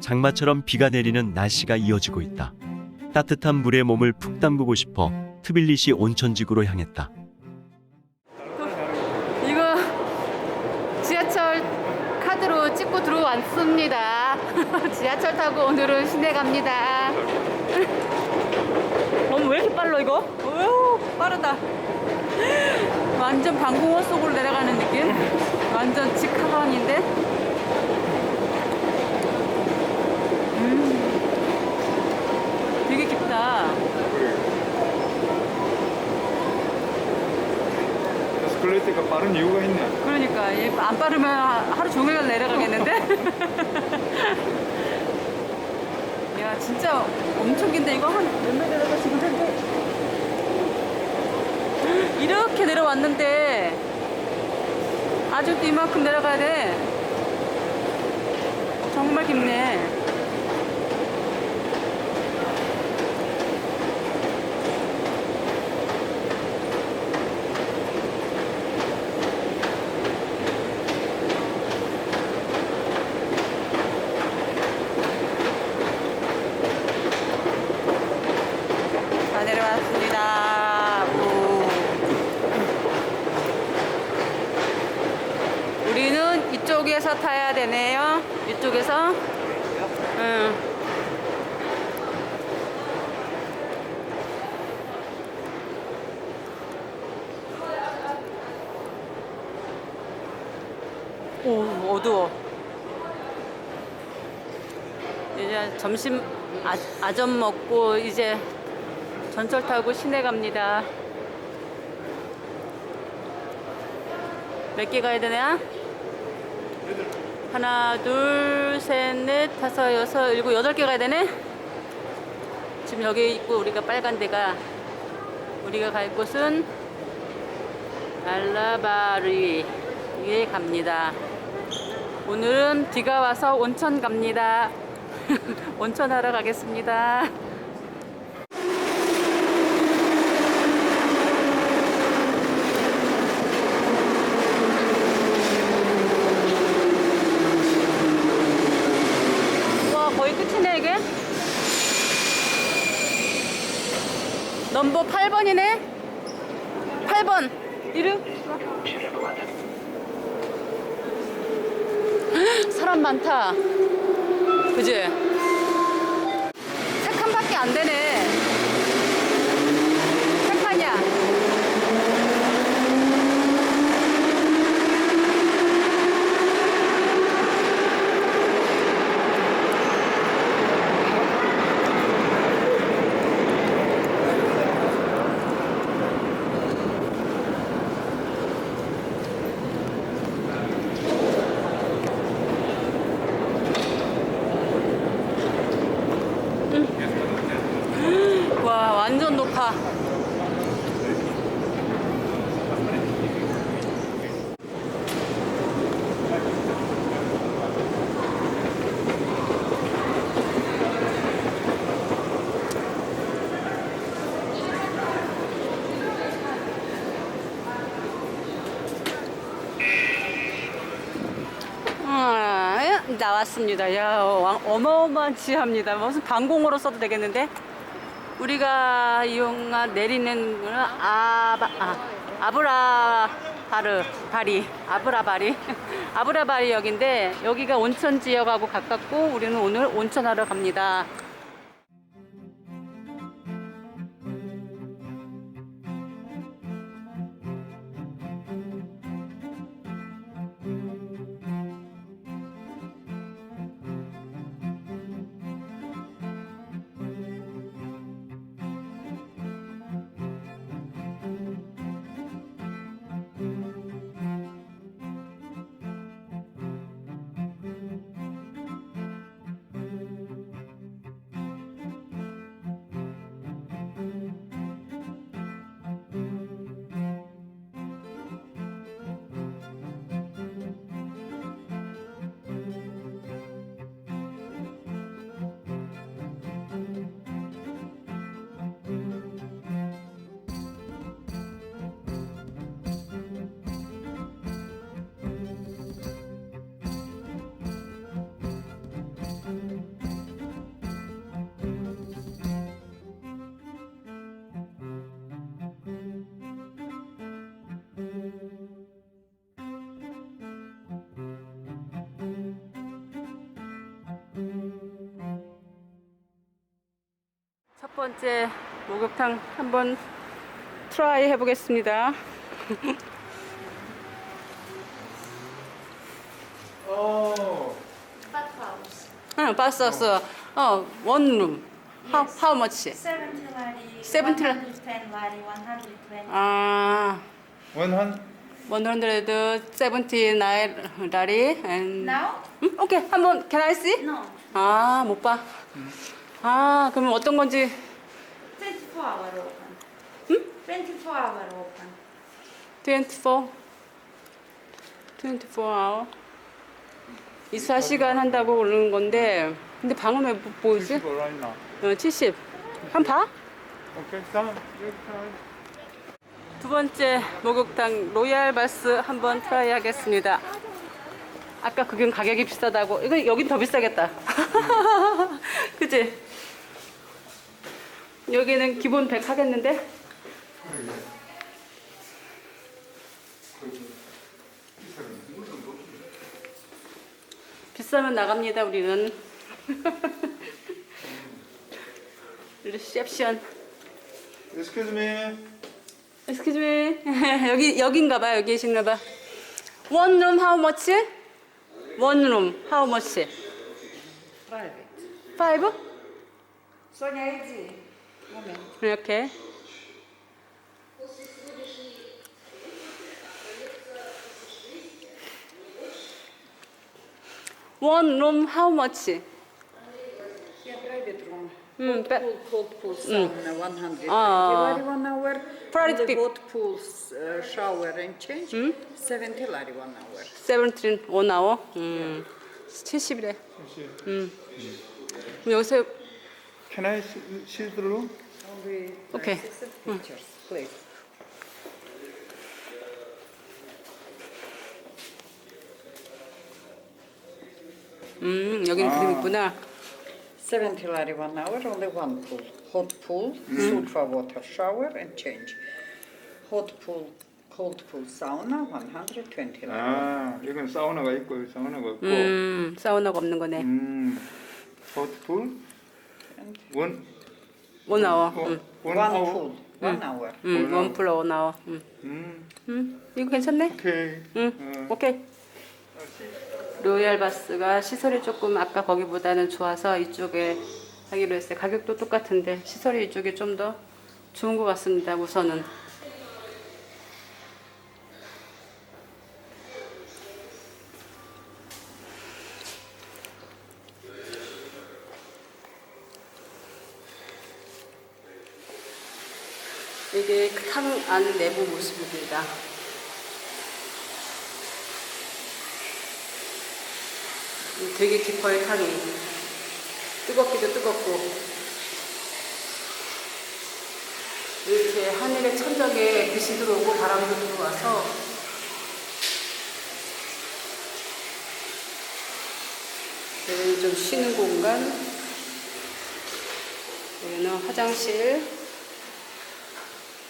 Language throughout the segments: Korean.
장마처럼 비가 내리는 날씨가 이어지고 있다. 따뜻한 물에 몸을 푹 담그고 싶어 트빌리시 온천지구로 향했다. 이거 지하철 카드로 찍고 들어왔습니다. 지하철 타고 오늘은 시내 갑니다. 너무 왜 이렇게 빨라 이거? 어휴 빠르다. 완전 방공호 속으로 내려가는 느낌? 완전 직하반인데? 음, 되게 깊다. 에스컬레이터가 빠른 이유가 있네. 그러니까 얘안 빠르면 하루 종일 내려가겠는데? 야 진짜 엄청 긴데 이거 한몇 메다가 지금 현재 이렇게 내려왔는데 아직도 이만큼 내려가야 돼 정말 깊네 다 내려왔습니다 오. 우리는 이쪽에서 타야 되네요 이쪽에서 응. 오 어두워 이제 점심 아, 아점 먹고 이제 전철 타고 시내 갑니다. 몇 개 가야 되나? 하나, 둘, 셋, 넷, 다섯, 여섯, 일곱, 여덟 개 가야 되네? 지금 여기 있고 우리가 빨간 데가 우리가 갈 곳은 알라바리 에 갑니다. 오늘은 비가 와서 온천 갑니다. 온천 하러 가겠습니다. 와 거의 끝이네 이게 넘버 8번이네 8번 이름 헉, 사람 많다. 그지 세 칸밖에 안 되네 세 칸이야 와 완전 높아 아, 예, 나왔습니다. 야, 어, 어마어마한 지하입니다. 무슨 방공호로 써도 되겠는데? 우리가 이용한 내리는 거는 아바, 아, 아브라 바르 바리 아브라바리 아브라바리 역인데 여기가 온천 지역하고 가깝고 우리는 오늘 온천하러 갑니다. 번째 목욕탕 한번 트라이 해보겠습니다. 어. 응, 봤어, 봤어. 어, 원룸. How, how much? 70 lari, 70 lari. 110 lari, 120. 아, 원한 179 나리 and Now? 응? 오케이. 한번 can I see? No, 아, 못 봐. 아, 그러면 어떤 건지 24 hour open. 24 hour open. 24 24 hour 24시간 한다고 그러는 건데 근데 방은 왜못 보이지? 이거 right now. 어, 70. 한 봐? 오케이. 다음. 두 번째 목욕탕 로얄 바스 한번 트라이 하겠습니다. 아까 그건 가격이 비싸다고. 이거 여긴 더 비싸겠다. 그치? 여기는 기본 100 하겠는데? 비싸면 나갑니다 우리는 리셉션 Excuse me Excuse me 여기 여긴가봐 여기 계신가봐 One room how much? One room how much? Five Five? 소냐 이지 이렇게. One room how much? Yeah, private room. 음, Hot 빼- pool, cold pool, sauna, 100 아. lari one hour. Private the hot pools, uh, shower and change, 70 lari one hour. 17 one hour. 음. 70이래. 음. 그럼 여기서 Can I see, see through? Only Okay. pictures, please. 음, 여기는 그림 있구나. 70 lari one hour, only one pool. Hot pool, sulfa water shower and change. Hot pool, cold pool, sauna, 120 lari. 아, 이건 사우나가 있고 여기 사우나가 없고. 음, 사우나가 없는 거네. 음. 호트풀 And 원원 아워. 어, 음. 원 one 아워. pool, one hour. 음, 원 플러 원 아워. 음. 음. 음, 이거 괜찮네? 오케이. 응, 어. 오케이. 로얄 바스가 시설이 조금 아까 거기보다는 좋아서 이쪽에 하기로 했어요. 가격도 똑같은데 시설이 이쪽이 좀 더 좋은 것 같습니다. 우선은. 이게 탕 안 내부 모습입니다. 되게 깊어요 탕이 뜨겁기도 뜨겁고 이렇게 하늘의 천정에 빛이 들어오고 바람도 들어와서 여기는 좀 쉬는 공간 여기는 화장실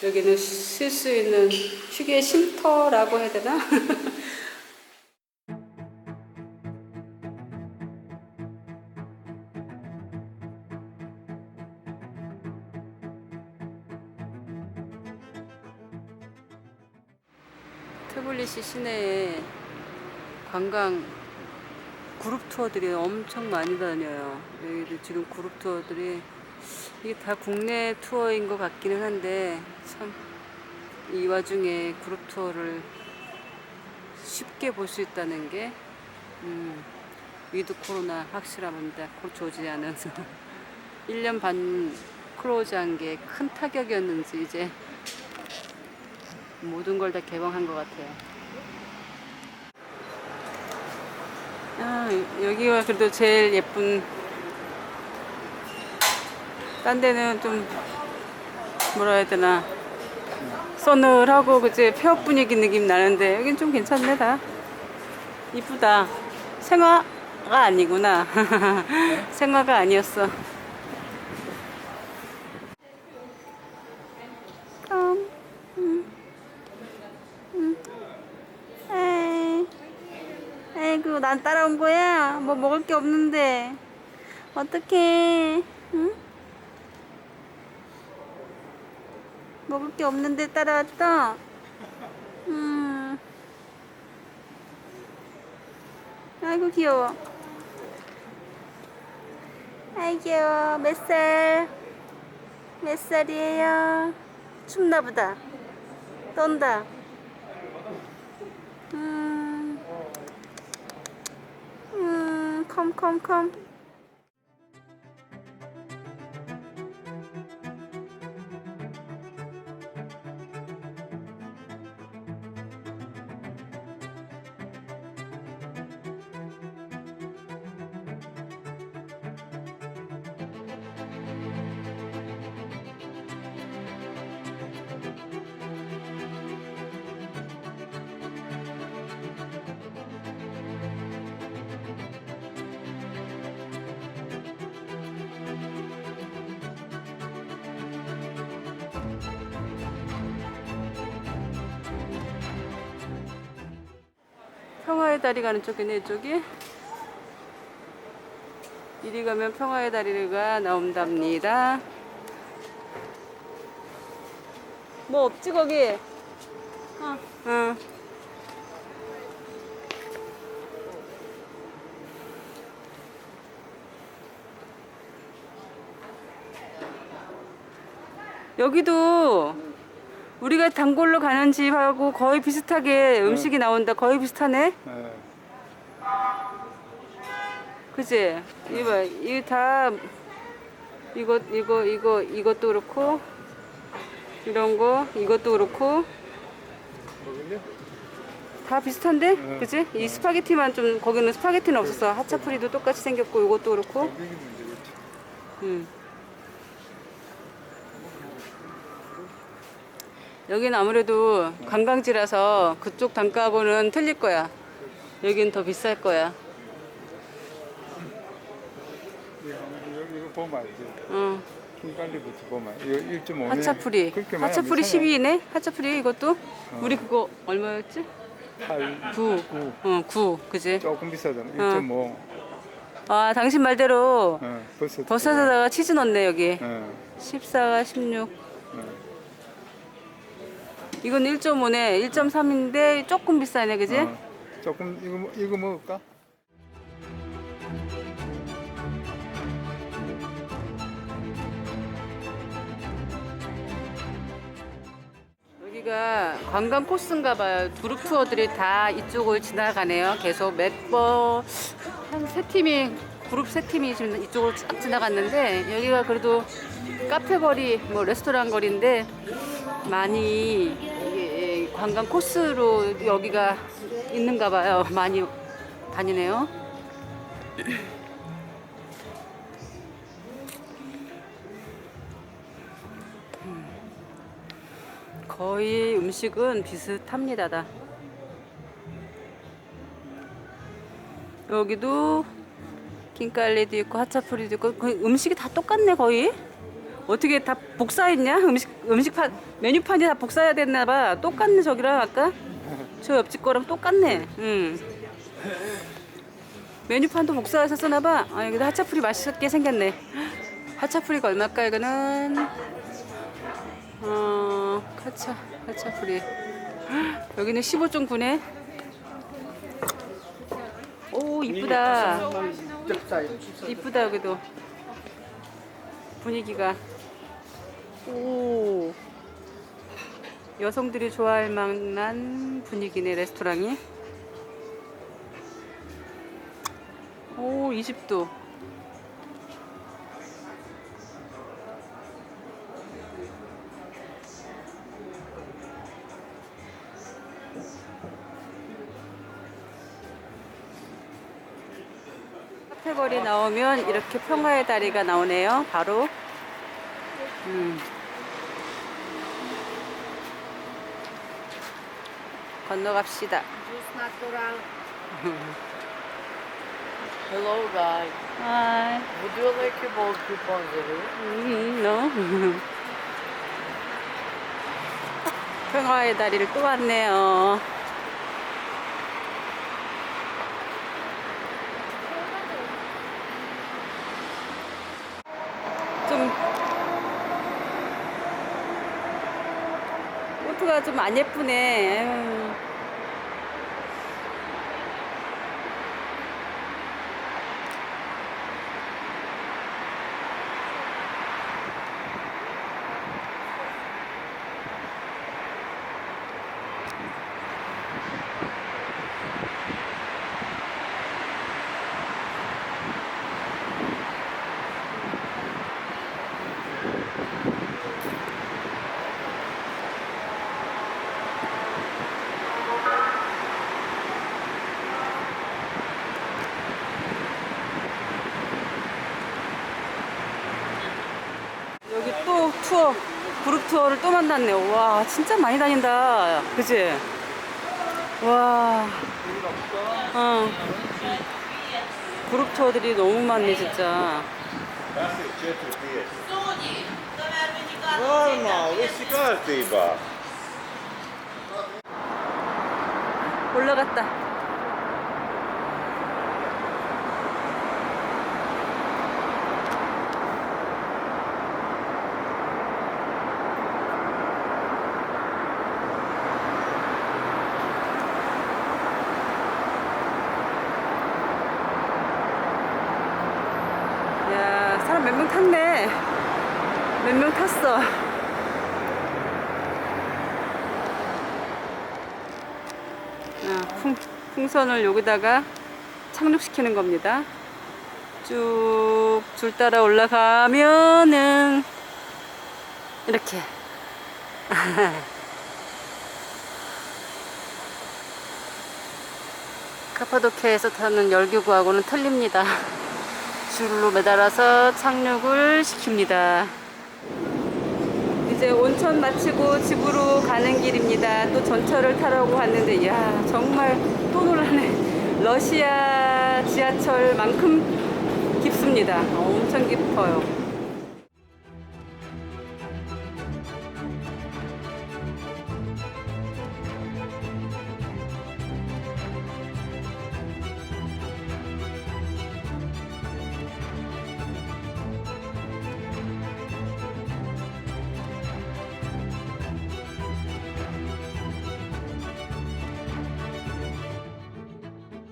여기는 쉴수 있는 휴게 쉼터라고 해야 되나? 트블리시 시내에 관광 그룹 투어들이 엄청 많이 다녀요. 여기도 지금 그룹 투어들이 이게 다 국내 투어인 것 같기는 한데 참 이 와중에 그룹 투어를 쉽게 볼 수 있다는 게 음, 위드 코로나 확실합니다. 코로나 오지 않아서 1년 반 클로즈한 게 큰 타격이었는지 이제 모든 걸 다 개방한 것 같아요. 아, 여기가 그래도 제일 예쁜. 딴 데는 좀 뭐라 해야 되나 서늘하고 그제 폐업 분위기 느낌 나는데 여긴 좀 괜찮네 다. 이쁘다. 생화가 아니구나. 생화가 아니었어. 그럼. 에이, 아이고, 난 따라온 거야? 뭐 먹을 게 없는데. 어떡해, 응? 먹을 게 없는데 따라왔다. 음. 아이고 귀여워. 아이 귀여워. 몇 살? 몇 살이에요? 춥나 보다. 떤다. 음. 음, 컴컴컴. 평화의 다리 가는 쪽이네 이쪽이 이리 가면 평화의 다리가 나온답니다 뭐 없지 거기 어. 응. 여기도 우리가 단골로 가는 집하고 거의 비슷하게 음식이 나온다. 거의 비슷하네. 예. 그지? 이거 봐. 이거 다 이거 이거 이거 이것도 그렇고 이런 거 이것도 그렇고 다 비슷한데? 네. 그지? 이 스파게티만 좀 거기는 스파게티는 없었어. 하차프리도 똑같이 생겼고 이것도 그렇고. 문제겠지. 음. 여기는 아무래도 관광지라서 그쪽 단가하고는 틀릴 거야. 여긴 더 비쌀 거야. 이거, 이거, 보면 알지. 응. 킹갈리부터 보면 이거 1.5네. 하차프리. 하차프리 12이네. 하차프리 이것도. 우리 그거 얼마였지? 8, 9. 9. 응, 9. 그지? 조금 비싸잖아. 1.5. 아, 당신 말대로 어, 버섯. 버섯에다가 치즈 넣네, 여기. 어, 14가 16. 어. 이건 1.5네. 1.3인데 조금 비싸네, 그지? 어, 조금 이거 먹- 이거 먹을까? 여기가 관광 코스인가 봐요. 그룹 투어들이 다 이쪽을 지나가네요. 계속 몇 번, 한 세 팀이, 그룹 세 팀이 지금 이쪽으로 쫙 지나갔는데, 여기가 그래도 카페 거리, 뭐 레스토랑 거리인데, 많이 관광 코스로 여기가 있는가 봐요. 많이 다니네요. 거의 음식은 비슷합니다. 다. 여기도 킹깔리도 있고 하차프리도 있고 그 음식이 다 똑같네 거의. 어떻게 다 복사했냐? 음식 음식 판 메뉴판이 다 복사해야 됐나 봐. 똑같네 저기랑 아까 저 옆집 거랑 똑같네. 응. 메뉴판도 복사해서 쓰나 봐. 아 여기도 하차프리 맛있게 생겼네. 하차프리가 얼마일까 이거는 어, 카차, 카차프리. 여기는 15.9네. 오, 이쁘다. 이쁘다, 여기도. 분위기가. 오. 여성들이 좋아할 만한 분위기네, 레스토랑이. 오, 20도. 카페거리 나오면 이렇게 평화의 다리가 나오네요. 바로. 음. 건너갑시다. Hello guys. Hi. Would you like your ball coupons here? 음, no. 평화의 다리를 또 왔네요. 좀 코스가 좀 안 예쁘네. 에휴. 여기 또 투어, 그룹 투어를 또 만났네. 와, 진짜 많이 다닌다. 그지? 와. 어. 그룹 투어들이 너무 많네, 진짜. 올라갔다. 야, 사람 몇 명 탔네. 몇 명 탔어. 아, 풍, 풍선을 여기다가 착륙시키는 겁니다. 쭉 줄 따라 올라가면은 이렇게 카파도키아에서 타는 열기구하고는 틀립니다. 줄로 매달아서 착륙을 시킵니다. 이제 온천 마치고 집으로 가는 길입니다. 또 전철을 타라고 왔는데, 야 정말 또 놀라네. 러시아 지하철만큼 깊습니다. 엄청 깊어요.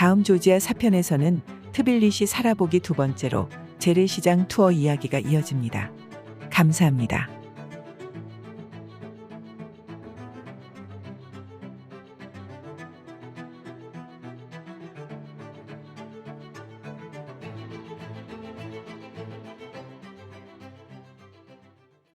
다음 조지아 사편에서는 트빌리시 살아보기 두 번째로 재래시장 투어 이야기가 이어집니다. 감사합니다.